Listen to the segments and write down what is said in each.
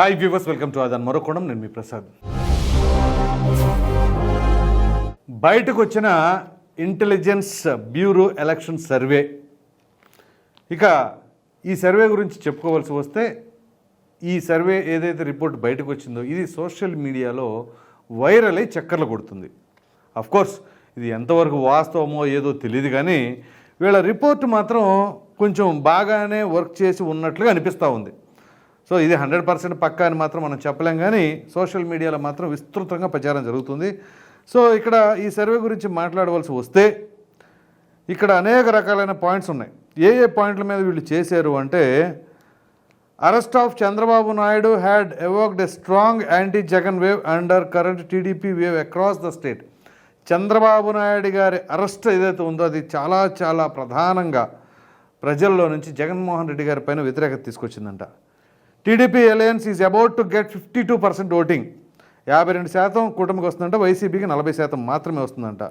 Hi viewers welcome to అదన్ మరొకోణం నేను మీ ప్రసాద్ బయటకు వచ్చిన ఇంటెలిజెన్స్ బ్యూరో ఎలక్షన్ సర్వే ఇక ఈ సర్వే గురించి చెప్పుకోవాల్సి వస్తే ఈ సర్వే ఏదైతే రిపోర్ట్ బయటకు వచ్చిందో ఇది సోషల్ మీడియాలో వైరల్ అయి చక్కర్లు కొడుతుంది. కోర్స్ ఇది ఎంతవరకు వాస్తవమో ఏదో తెలియదు కానీ వీళ్ళ రిపోర్ట్ మాత్రం కొంచెం బాగానే వర్క్ చేసి ఉన్నట్లుగా అనిపిస్తూ ఉంది. సో ఇది హండ్రెడ్ పర్సెంట్ పక్కా అని మాత్రం మనం చెప్పలేం కానీ సోషల్ మీడియాలో మాత్రం విస్తృతంగా ప్రచారం జరుగుతుంది. సో ఇక్కడ ఈ సర్వే గురించి మాట్లాడవలసి వస్తే ఇక్కడ అనేక రకాలైన పాయింట్స్ ఉన్నాయి. ఏ ఏ పాయింట్ల మీద వీళ్ళు చేశారు అంటే arrest of Chandrababu Naidu had evoked a strong anti Jagan wave undercurrent TDP wave across the state Chandrababu Naidu garu arrest ఏదైతే ఉందో అది చాలా చాలా ప్రధానంగా ప్రజల్లో నుంచి జగన్మోహన్ రెడ్డి గారి పైన వ్యతిరేకత తీసుకొచ్చిందంట. TDP alliance is about to get fifty two percent voting యాభై రెండు శాతం కూటమికి వస్తుందంట వైసీపీకి నలభై శాతం మాత్రమే వస్తుందంట.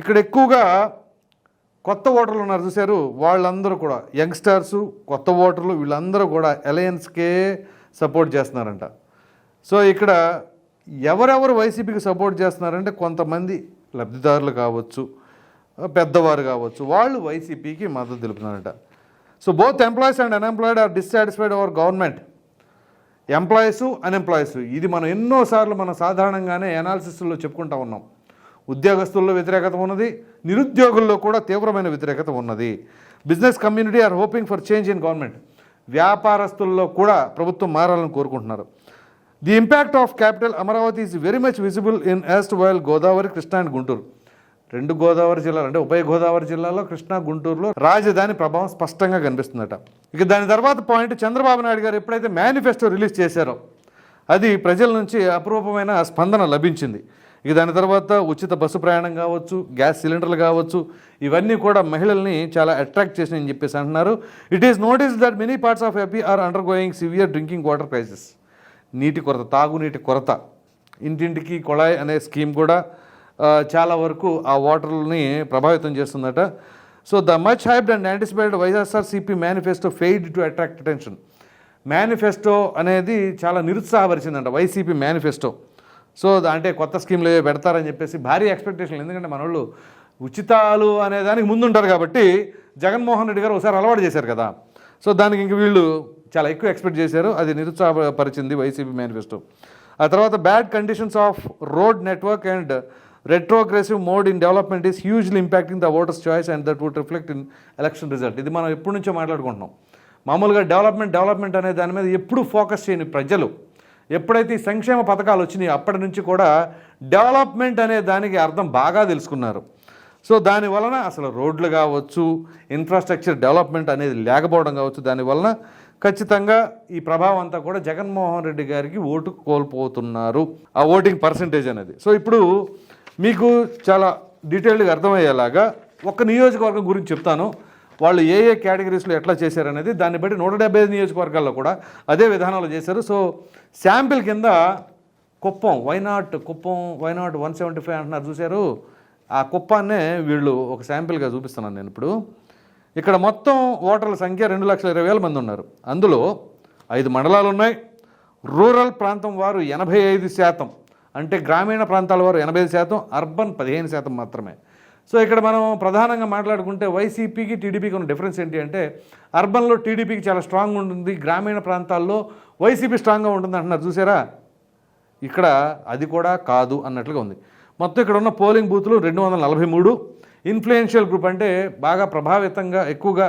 ఇక్కడ ఎక్కువగా కొత్త ఓటర్లు ఉన్నారు చూశారు వాళ్ళందరూ కూడా యంగ్స్టర్స్ కొత్త ఓటర్లు వీళ్ళందరూ కూడా అలయన్స్కే సపోర్ట్ చేస్తున్నారంట. సో ఇక్కడ ఎవరెవరు వైసీపీకి సపోర్ట్ చేస్తున్నారంటే కొంతమంది లబ్ధిదారులు కావచ్చు పెద్దవారు కావచ్చు వాళ్ళు వైసీపీకి మద్దతు తెలుపుతున్నారట. So both employees and unemployed are dissatisfied our government employees unemployees ఇది మనం ఎన్నోసార్లు మనం సాధారణంగానే అనాలిసిస్లో చెప్పుకుంటా ఉన్నాం. ఉద్యోగస్తుల్లో వ్యతిరేకత ఉన్నది నిరుద్యోగుల్లో కూడా తీవ్రమైన వ్యతిరేకత ఉన్నది. Business community are hoping for change in government వ్యాపారస్తుల్లో కూడా ప్రభుత్వం మారాలని కోరుకుంటున్నారు. The impact of capital Amaravati is very much visible in east while Godavari Krishna and Guntur రెండు గోదావరి జిల్లాలు అంటే ఉభయ గోదావరి జిల్లాలో కృష్ణా గుంటూరులో రాజధాని ప్రభావం స్పష్టంగా కనిపిస్తుందట. ఇక దాని తర్వాత పాయింట్ చంద్రబాబు నాయుడు గారు ఎప్పుడైతే మేనిఫెస్టో రిలీజ్ చేశారో అది ప్రజల నుంచి అపురూపమైన స్పందన లభించింది. ఇక దాని తర్వాత ఉచిత బస్సు ప్రయాణం కావచ్చు గ్యాస్ సిలిండర్లు కావచ్చు ఇవన్నీ కూడా మహిళల్ని చాలా అట్రాక్ట్ చేసినాయని చెప్పేసి అంటున్నారు. It is notice that many parts of AP are undergoing severe drinking water crisis నీటి కొరత తాగునీటి కొరత. ఇంటింటికి కొళాయి అనే స్కీమ్ కూడా చాలా వరకు ఆ వాటర్ని ప్రభావితం చేస్తుందట. So the much hyped and anticipated YSRCP manifesto failed to attract attention. Manifesto అనేది చాలా నిరుత్సాహపరిచిందంట వైసీపీ మేనిఫెస్టో. సో అంటే కొత్త స్కీమ్లు ఏవో పెడతారని చెప్పేసి భారీ ఎక్స్పెక్టేషన్లు. ఎందుకంటే మన వాళ్ళు ఉచితాలు అనే దానికి ముందుంటారు కాబట్టి జగన్మోహన్ రెడ్డి గారు ఒకసారి అలవాటు చేశారు కదా. సో దానికి ఇంక వీళ్ళు చాలా ఎక్కువ ఎక్స్పెక్ట్ చేశారు. అది నిరుత్సాహపరిచింది వైసీపీ మేనిఫెస్టో. ఆ తర్వాత bad conditions of road network and retrogressive mode in development is hugely impacting the voters choice and that would reflect in election result ఇది మనం ఎప్పటి నుంచో మాట్లాడుకుంటున్నాం. మామూలుగా డెవలప్మెంట్ డెవలప్మెంట్ అనే దాని మీద ఎప్పుడు ఫోకస్ చేయని ప్రజలు ఎప్పుడైతే ఈ సంక్షేమ పథకాలు వచ్చినాయి అప్పటి నుంచి కూడా డెవలప్మెంట్ అనే దానికి అర్థం బాగా తెలుసుకున్నారు. సో దాని వలన అసలు రోడ్లు కావచ్చు ఇన్ఫ్రాస్ట్రక్చర్ డెవలప్మెంట్ అనేది లేకపోవడం కావచ్చు దాని వలన ఖచ్చితంగా ఈ ప్రభావం అంతా కూడా జగన్మోహన్ రెడ్డి గారికి ఓటు కోల్పోతున్నారు. ఆ ఓటింగ్ పర్సంటేజ్ అనేది. సో ఇప్పుడు మీకు చాలా డీటెయిల్డ్గా అర్థమయ్యేలాగా ఒక నియోజకవర్గం గురించి చెప్తాను. వాళ్ళు ఏ ఏ కేటగిరీస్లో ఎట్లా చేశారనేది దాన్ని బట్టి నూట డెబ్బై ఐదు నియోజకవర్గాల్లో కూడా అదే విధానంలో చేశారు. సో శాంపిల్ కింద Kuppam why not Kuppam why not one seventy five అంటున్నారు చూశారు. ఆ కుప్పాన్నే వీళ్ళు ఒక శాంపిల్గా చూపిస్తున్నాను నేను ఇప్పుడు. ఇక్కడ మొత్తం ఓటర్ల సంఖ్య రెండు లక్షల ఇరవై వేల మంది ఉన్నారు. అందులో ఐదు మండలాలు ఉన్నాయి రూరల్ ప్రాంతం వారు ఎనభై ఐదు శాతం. అంటే గ్రామీణ ప్రాంతాల వారు ఎనభై శాతం అర్బన్ పదిహేను శాతం మాత్రమే. సో ఇక్కడ మనం ప్రధానంగా మాట్లాడుకుంటే వైసీపీకి టీడీపీకి ఉన్న డిఫరెన్స్ ఏంటి అంటే అర్బన్లో టీడీపీకి చాలా స్ట్రాంగ్ ఉంటుంది గ్రామీణ ప్రాంతాల్లో వైసీపీ స్ట్రాంగ్గా ఉంటుంది అంటున్నారు. చూసారా? ఇక్కడ అది కూడా కాదు అన్నట్లుగా ఉంది. మొత్తం ఇక్కడ ఉన్న పోలింగ్ బూతులు రెండు వందల నలభై మూడు. ఇన్ఫ్లుయెన్షియల్ గ్రూప్ అంటే బాగా ప్రభావితంగా ఎక్కువగా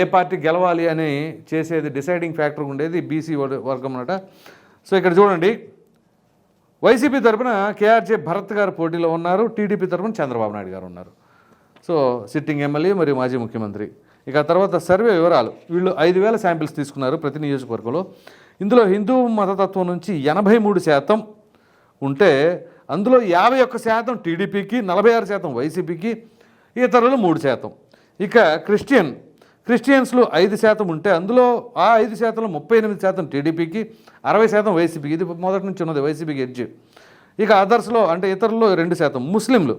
ఏ పార్టీ గెలవాలి అని చేసేది డిసైడింగ్ ఫ్యాక్టర్ ఉండేది బీసీ వర్గం అన్నట సో ఇక్కడ చూడండి వైసీపీ తరపున కేఆర్జే భరత్ గారు పోటీలో ఉన్నారు టీడీపీ తరపున చంద్రబాబు నాయుడు గారు ఉన్నారు. సో సిట్టింగ్ ఎమ్మెల్యే మరియు మాజీ ముఖ్యమంత్రి. ఇక తర్వాత సర్వే వివరాలు. వీళ్ళు ఐదు వేల శాంపిల్స్ తీసుకున్నారు ప్రతి నియోజకవర్గంలో. ఇందులో హిందూ మతతత్వం నుంచి ఎనభై మూడు శాతం ఉంటే అందులో యాభై ఒక్క శాతం టీడీపీకి నలభై ఆరు శాతం వైసీపీకి ఇతరులు మూడు శాతం. ఇక క్రిస్టియన్ క్రిస్టియన్స్లో ఐదు శాతం ఉంటే అందులో ఆ ఐదు శాతంలో ముప్పై ఎనిమిది శాతం టీడీపీకి అరవై శాతం వైసీపీకి. ఇది మొదటి నుంచి ఉన్నది వైసీపీకి ఎడ్జ్. ఇక అదర్స్లో అంటే ఇతరుల్లో రెండు శాతం ముస్లింలు.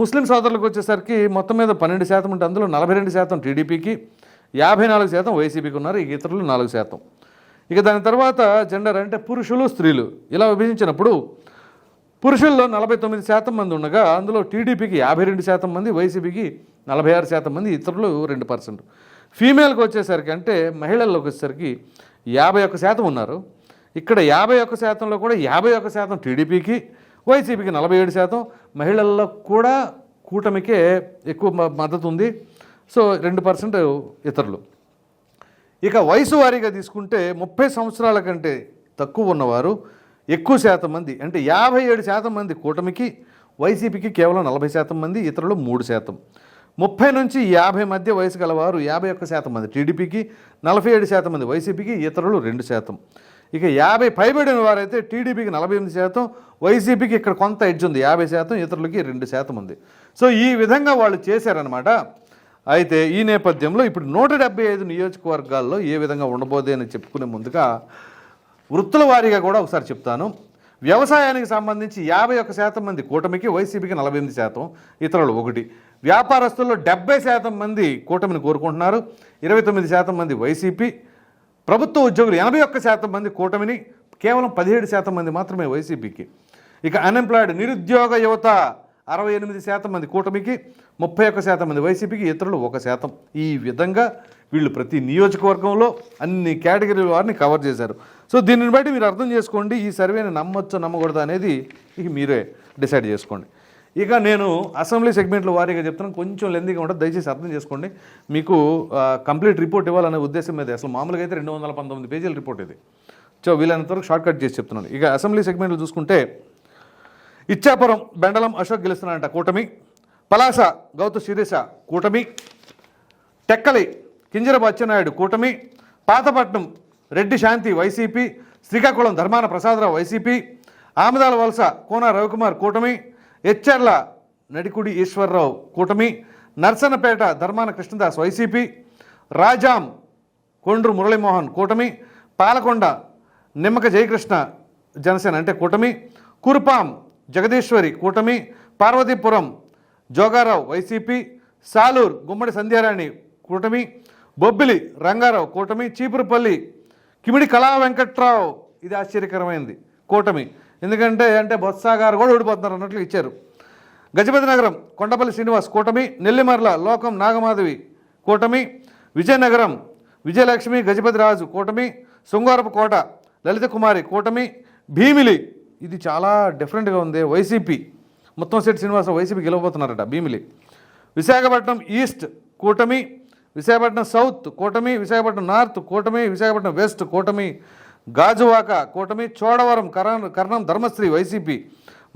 ముస్లిం సోదరులకు వచ్చేసరికి మొత్తం మీద పన్నెండు శాతం ఉంటే అందులో నలభై రెండు శాతం టీడీపీకి యాభై నాలుగు శాతం వైసీపీకి ఉన్నారు. ఇక ఇతరులు నాలుగు శాతం. ఇక దాని తర్వాత జెండర్ అంటే పురుషులు స్త్రీలు. ఇలా విభజించినప్పుడు పురుషుల్లో నలభై తొమ్మిది శాతం మంది ఉండగా అందులో టీడీపీకి యాభై రెండు శాతం మంది వైసీపీకి నలభై ఆరు శాతం మంది ఇతరులు రెండు పర్సెంట్. ఫీమేల్కి వచ్చేసరికి అంటే మహిళల్లోకి వచ్చేసరికి యాభై ఒక్క శాతం ఉన్నారు. ఇక్కడ యాభై ఒక్క శాతంలో కూడా యాభై ఒక్క శాతం టీడీపీకి వైసీపీకి నలభై ఏడు శాతం. మహిళల్లో కూడా కూటమికే ఎక్కువ మ- మద్దతు ఉంది. సో రెండు పర్సెంట్ ఇతరులు. ఇక వయసు వారీగా తీసుకుంటే ముప్పై సంవత్సరాల కంటే తక్కువ ఉన్నవారు ఎక్కువ శాతం మంది అంటే యాభై ఏడు శాతం మంది కూటమికి వైసీపీకి కేవలం నలభై శాతం మంది ఇతరులు మూడు శాతం. ముప్పై నుంచి యాభై మధ్య వయసు గలవారు యాభై ఒక్క శాతం మంది. టీడీపీకి నలభై ఏడు శాతం మంది వైసీపీకి ఇతరులు రెండు శాతం. ఇక యాభై పైబడిన వారైతే టీడీపీకి నలభై ఎనిమిది శాతం వైసీపీకి ఇక్కడ కొంత ఎడ్జ్ ఉంది యాభై శాతం ఇతరులకి రెండు శాతం ఉంది. సో ఈ విధంగా వాళ్ళు చేశారనమాట అయితే ఈ నేపథ్యంలో ఇప్పుడు నూట డెబ్బై ఐదు నియోజకవర్గాల్లో ఏ విధంగా ఉండబోదే అని చెప్పుకునే ముందుగా వృత్తుల వారీగా కూడా ఒకసారి చెప్తాను. వ్యవసాయానికి సంబంధించి యాభై ఒక్క శాతం మంది కూటమికి వైసీపీకి నలభై ఎనిమిది శాతం ఇతరులు ఒకటి. వ్యాపారస్తుల్లో డెబ్బై శాతం మంది కూటమిని కోరుకుంటున్నారు ఇరవై తొమ్మిది శాతం మంది వైసీపీ. ప్రభుత్వ ఉద్యోగులు ఎనభై ఒక్క శాతం మంది కూటమిని కేవలం పదిహేడు శాతం మంది మాత్రమే వైసీపీకి. ఇక అన్ఎంప్లాయిడ్ నిరుద్యోగ యువత అరవై ఎనిమిది శాతం మంది కూటమికి ముప్పై ఒక్క శాతం మంది వైసీపీకి ఇతరులు ఒక శాతం. ఈ విధంగా వీళ్ళు ప్రతి నియోజకవర్గంలో అన్ని కేటగిరీల వారిని కవర్ చేశారు. సో దీనిని బట్టి మీరు అర్థం చేసుకోండి ఈ సర్వేని నమ్మొచ్చు నమ్మకూడదు అనేది ఇక మీరే డిసైడ్ చేసుకోండి. ఇక నేను అసెంబ్లీ సెగ్మెంట్ల వారీగా చెప్తున్నాను కొంచెం లెందీగా ఉంటుంది దయచేసి అర్థం చేసుకోండి. మీకు కంప్లీట్ రిపోర్ట్ ఇవ్వాలనే ఉద్దేశం మీద. అసలు మామూలుగా అయితే రెండు వందల పంతొమ్మిది పేజీల రిపోర్ట్ ఇది. సో వీలైనంత వరకు షార్ట్ కట్ చేసి చెప్తున్నాను. ఇక అసెంబ్లీ సెగ్మెంట్లు చూసుకుంటే ఇచ్చాపురం బెండలం అశోక్ గెలుస్తున్నారంట కూటమి. పలాస గౌతు శిరీష కూటమి. టెక్కలి కింజరపు అచ్చెన్నాయుడు కూటమి. పాతపట్నం రెడ్డి శాంతి YCP. Srikakulam Dharmana Prasadarao YCP. Amadalavalasa Kona Ravikumar కూటమి. ఎచ్చెర్ల నడికుడి ఈశ్వరరావు కూటమి. నర్సన్నపేట ధర్మాన కృష్ణదాస్ వైసీపీ. రాజాం కొండ్రు మురళీమోహన్ కూటమి. పాలకొండ నిమ్మక జయకృష్ణ జనసేన అంటే కూటమి. కురుపాం జగదీశ్వరి కూటమి. పార్వతీపురం జోగారావు వైసీపీ సాలూర్ గుమ్మడి సంధ్యారాణి కూటమి బొబ్బిలి రంగారావు కూటమి చీపురుపల్లి కిమిడి కళా వెంకట్రావు. ఇది ఆశ్చర్యకరమైంది కూటమి. ఎందుకంటే అంటే బొత్స గారు కూడా ఓడిపోతున్నారు అన్నట్లు ఇచ్చారు. గజపతి నగరం కొండపల్లి శ్రీనివాస్ కూటమి నెల్లిమర్ల లోకం నాగమాధవి కూటమి విజయనగరం విజయలక్ష్మి గజపతి రాజు కూటమి శృంగారపు కోట లలిత కుమారి కూటమి భీమిలి. ఇది చాలా డిఫరెంట్గా ఉంది. వైసీపీ ముత్తంశెట్టి సెట్ వైసీపీ గెలవబోతున్నారట భీమిలి. విశాఖపట్నం ఈస్ట్ కూటమి విశాఖపట్నం సౌత్ కూటమి విశాఖపట్నం నార్త్ కూటమి విశాఖపట్నం వెస్ట్ కూటమి గాజువాక కూటమి చోడవరం కరణ్ కర్ణం ధర్మశ్రీ వైసీపీ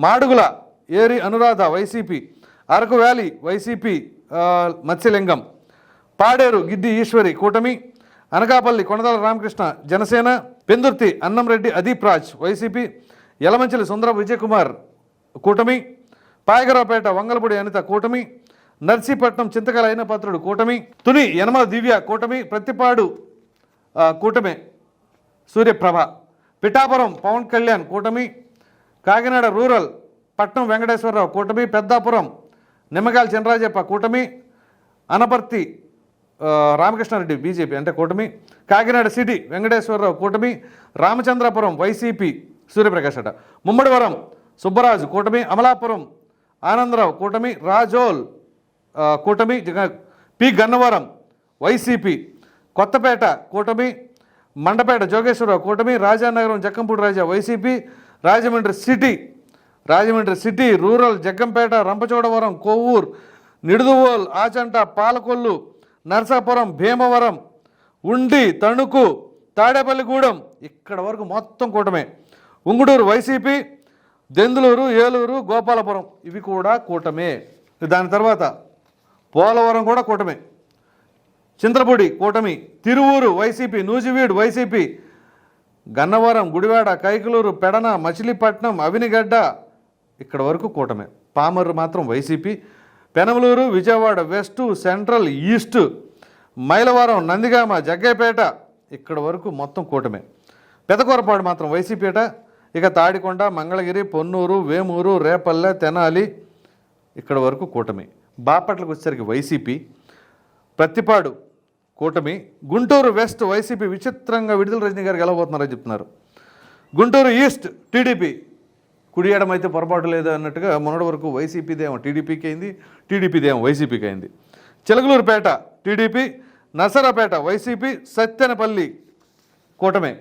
మాడుగుల ఏరి Anuradha YCP Araku valley YCP Matsyalingam Paderu Giddi Eswari కూటమి అనకాపల్లి కొనదాల రామకృష్ణ జనసేన పెందుర్తి అన్నంరెడ్డి అదీప్ రాజ్ వైసీపీ యలమంచిలి సుందర విజయకుమార్ కూటమి పాయగరావుపేట వంగలపూడి అనిత కూటమి నర్సీపట్నం చింతకాల అయినపాత్రుడు కూటమి తుని యనమల దివ్య కూటమి ప్రతిపాడు కూటమే సూర్యప్రభ పిఠాపురం పవన్ కళ్యాణ్ కూటమి కాకినాడ రూరల్ పట్నం వెంకటేశ్వరరావు కూటమి పెద్దాపురం నిమ్మకాయల చినరాజప్ప కూటమి అనపర్తి రామకృష్ణారెడ్డి బీజేపీ అంటే కూటమి కాకినాడ సిటీ వెంకటేశ్వరరావు కూటమి రామచంద్రపురం వైసీపీ సూర్యప్రకాష్ అట. ముమ్మడివరం సుబ్బరాజు కూటమి అమలాపురం ఆనందరావు కూటమి రాజోల్ కూటమి పి గన్నవరం వైసీపీ కొత్తపేట కూటమి మండపేట జోగేశ్వరరావు కూటమి Rajanagaram Jakkampudi Raja YCP Rajahmundry city Rajahmundry city rural Jaggampeta Rampachodavaram Kovvur Nidadavole Achanta Palakollu Narasapuram Bhimavaram Undi Tanuku Tadepalligudem ఇక్కడ వరకు మొత్తం కూటమే. ఉంగుడూరు వైసీపీ దెందులూరు ఏలూరు గోపాలపురం ఇవి కూడా కూటమే. దాని తర్వాత పోలవరం కూడా కూటమే. చింతలపూడి కూటమి తిరువూరు వైసీపీ నూజివీడు వైసీపీ గన్నవరం గుడివాడ కైకలూరు పెడన మచిలీపట్నం అవినిగడ్డ ఇక్కడ వరకు కూటమే. పామర్రు మాత్రం YCP. Penamaluru Vijayawada west central east Mylavaram Nandigama Jaggayyapeta ఇక్కడ వరకు మొత్తం కూటమే. పెదకూరపాడు మాత్రం వైసీపీట ఇక తాడికొండ మంగళగిరి పొన్నూరు వేమూరు రేపల్లె తెనాలి ఇక్కడ వరకు కూటమి. బాపట్లకు వచ్చేసరికి వైసీపీ. ప్రత్తిపాడు కూటమి. గుంటూరు వెస్ట్ వైసీపీ విచిత్రంగా విడుదల రజనీ గారు గెలవబోతున్నారని చెప్తున్నారు. గుంటూరు ఈస్ట్ టీడీపీ. కుడి అయితే పొరపాటు లేదు అన్నట్టుగా మొన్నటి వరకు వైసీపీదేమో టీడీపీకి అయింది టీడీపీదేమో వైసీపీకి అయింది. చిలకలూరుపేట టీడీపీ నసరాపేట వైసీపీ సత్తెనపల్లి కూటమే.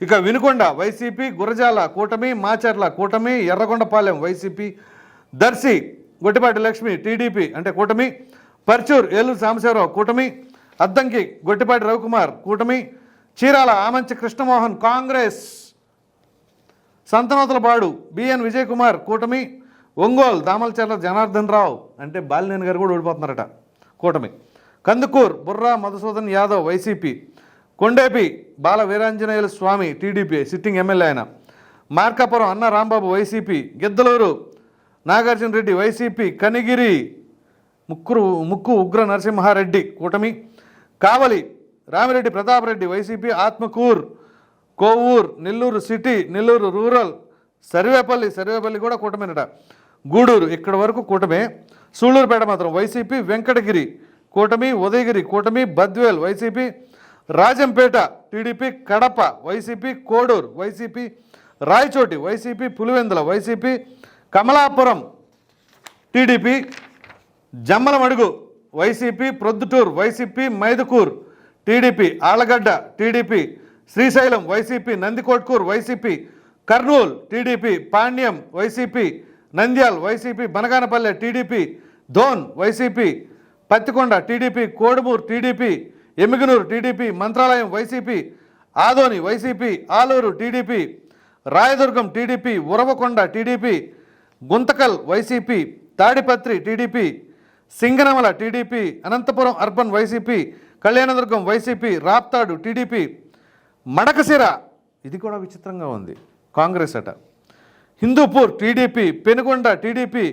ఇక వినుకొండ వైసీపీ గురజాల కూటమి మాచర్ల కూటమి ఎర్రగొండపాలెం వైసీపీ దర్శి గొట్టిపాటి లక్ష్మి టీడీపీ అంటే కూటమి పర్చూర్ ఏలూరు సాంబశివరావు కూటమి అద్దంకి గొట్టిపాటి రవికుమార్ కూటమి చీరాల ఆమంచి కృష్ణమోహన్ కాంగ్రెస్ సంతనోతలపాడు బిఎన్ విజయ్ కుమార్ కూటమి ఒంగోలు దామలచర్ల జనార్దన్ రావు అంటే బాలినేని గారు కూడా ఓడిపోతున్నారట కూటమి Kandukur Burra Madhusudan Yadav YCP Kondepi Bala Veeranjaneyula Swamy TDP sitting MLA ఆయన. మార్కాపురం అన్న రాంబాబు వైసీపీ గిద్దలూరు. నాగార్జున రెడ్డి వైసీపీ కనిగిరి. ముక్కురు ముక్కు ఉగ్ర నరసింహారెడ్డి కూటమి. Kavali Ramireddy Pratapreddy YCP Atmakur. Kovur Nellore city Nellore rural. Sarvepalli Sarvepalli కూడా కూటమేనట. గూడూరు ఇక్కడ వరకు కూటమే. సూళ్ళూరుపేట మాత్రం వైసీపీ వెంకటగిరి కూటమి ఉదయగిరి కూటమి Badvel YCP Rajampet TDP Kadapa YCP Koduru YCP Rayachoti YCP Pulivendula YCP Kamalapuram TDP Jammalamadugu YCP Proddatur YCP Mydukur TDP Allagadda TDP Srisailam YCP Nandikotkur YCP Kurnool TDP Panyam YCP Nandyal YCP Banaganapalle TDP Dhone YCP Pattikonda TDP Kodumur TDP Yemmiganur TDP Mantralayam YCP Adoni YCP Alur TDP Rayadurg TDP Uravakonda TDP Guntakal YCP Tadipatri TDP Singanamala TDP Anantapur urban YCP Kalyandurg YCP Raptadu TDP Madakasira ఇది కూడా విచిత్రంగా ఉంది. కాంగ్రెస్ అట. Hindupur TDP Penukonda TDP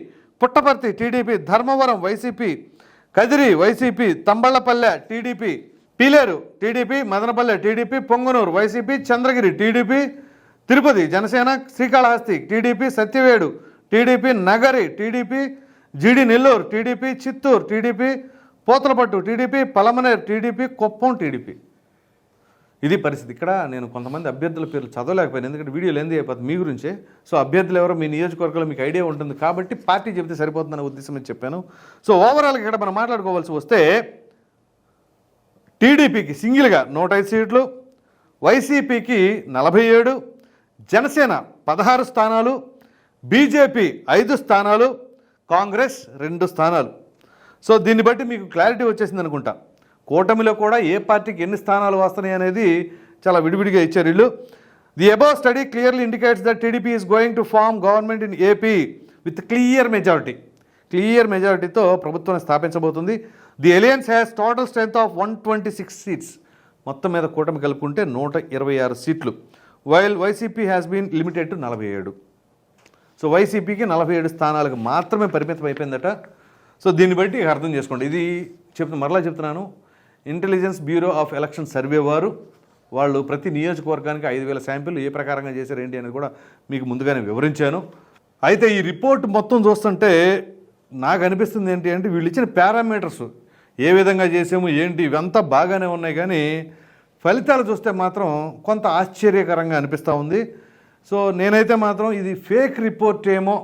Puttaparthi TDP Dharmavaram YCP Kadiri YCP Thamballapalle TDP Pileru TDP Madanapalle TDP Punganur YCP Chandragiri TDP Tirupati Janasena Srikalahasti TDP Satyavedu TDP Nagari TDP జీడి Nellore TDP Chittoor TDP Pothalapattu TDP Palamaner TDP Kuppam TDP. ఇది పరిస్థితి. ఇక్కడ నేను కొంతమంది అభ్యర్థుల పేర్లు చదవలేకపోయాను. ఎందుకంటే వీడియోలు ఏంది అయిపోతుంది మీ గురించే. సో అభ్యర్థులు ఎవరో మీ నియోజకవర్గంలో మీకు ఐడియా ఉంటుంది కాబట్టి పార్టీ చెబితే సరిపోతుందనే ఉద్దేశం అని చెప్పాను. సో ఓవరాల్గా ఇక్కడ మనం మాట్లాడుకోవాల్సి వస్తే టీడీపీకి సింగిల్గా నూట ఐదు సీట్లు వైసీపీకి నలభై ఏడు జనసేన పదహారు స్థానాలు బీజేపీ ఐదు స్థానాలు కాంగ్రెస్ రెండు స్థానాలు. సో దీన్ని బట్టి మీకు క్లారిటీ వచ్చేసింది అనుకుంటా. కూటమిలో కూడా ఏ పార్టీకి ఎన్ని స్థానాలు వస్తున్నాయి అనేది చాలా విడివిడిగా ఇచ్చారు వీళ్ళు. The above study clearly indicates that TDP is going to form government in AP with clear majority clear మెజారిటీతో ప్రభుత్వాన్ని స్థాపించబోతుంది. The alliance has total strength of one twenty six seats మొత్తం మీద కూటమి కలుపుకుంటే నూట ఇరవై ఆరు సీట్లు. While YCP has been limited to నలభై ఏడు. సో వైసీపీకి నలభై ఏడు స్థానాలకు మాత్రమే పరిమితం అయిపోయిందట. సో దీన్ని బట్టి అర్థం చేసుకోండి. ఇది చెప్తు మరలా చెప్తున్నాను. Intelligence Bureau of election survey వారు వాళ్ళు ప్రతి నియోజకవర్గానికి ఐదు వేల శాంపిల్ ఏ ప్రకారంగా చేశారు ఏంటి అనేది కూడా మీకు ముందుగానే వివరించాను. అయితే ఈ రిపోర్ట్ మొత్తం చూస్తుంటే నాకు అనిపిస్తుంది ఏంటి అంటే వీళ్ళు ఇచ్చిన పారామీటర్స్ ఏ విధంగా చేసాము ఏంటి ఇవంతా బాగానే ఉన్నాయి కానీ ఫలితాలు చూస్తే మాత్రం కొంత ఆశ్చర్యకరంగా అనిపిస్తూ ఉంది. సో నేనైతే మాత్రం ఇది ఫేక్ రిపోర్ట్ ఏమో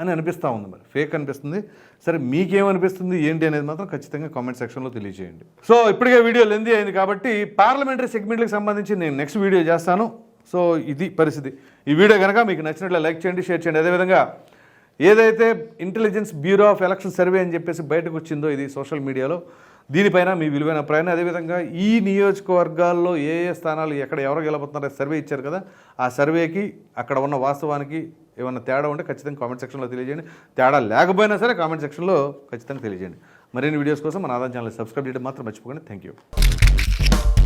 అని అనిపిస్తూ ఉంది మరి. ఫేక్ అనిపిస్తుంది. సరే మీకేమనిపిస్తుంది ఏంటి అనేది మాత్రం ఖచ్చితంగా కామెంట్ సెక్షన్లో తెలియజేయండి. సో ఇప్పటికే వీడియో లెంది అయింది కాబట్టి పార్లమెంటరీ సెగ్మెంట్లకు సంబంధించి నేను నెక్స్ట్ వీడియో చేస్తాను. సో ఇది పరిస్థితి. ఈ వీడియో కనుక మీకు నచ్చినట్లు లైక్ చేయండి షేర్ చేయండి. అదేవిధంగా ఏదైతే Intelligence Bureau of election survey అని చెప్పేసి బయటకు వచ్చిందో ఇది సోషల్ మీడియాలో దీనిపైన మీ విలువైన ప్రయాణం. అదేవిధంగా ఈ నియోజకవర్గాల్లో ఏ ఏ స్థానాలు ఎక్కడ ఎవరు గెలబోతున్నారో సర్వే ఇచ్చారు కదా ఆ సర్వేకి అక్కడ ఉన్న వాస్తవానికి ఏమైనా తేడా ఉంటే ఖచ్చితంగా కామెంట్ సెక్షన్లో తెలియజేయండి. తేడా లేకపోయినా సరే కామెంట్ సెక్షన్లో ఖచ్చితంగా తెలియజేయండి. మరిన్ని వీడియోస్ కోసం మన ఆదాయం ఛానల్ సబ్స్క్రైబ్ చేయడం మాత్రం మర్చిపోకండి. Thank you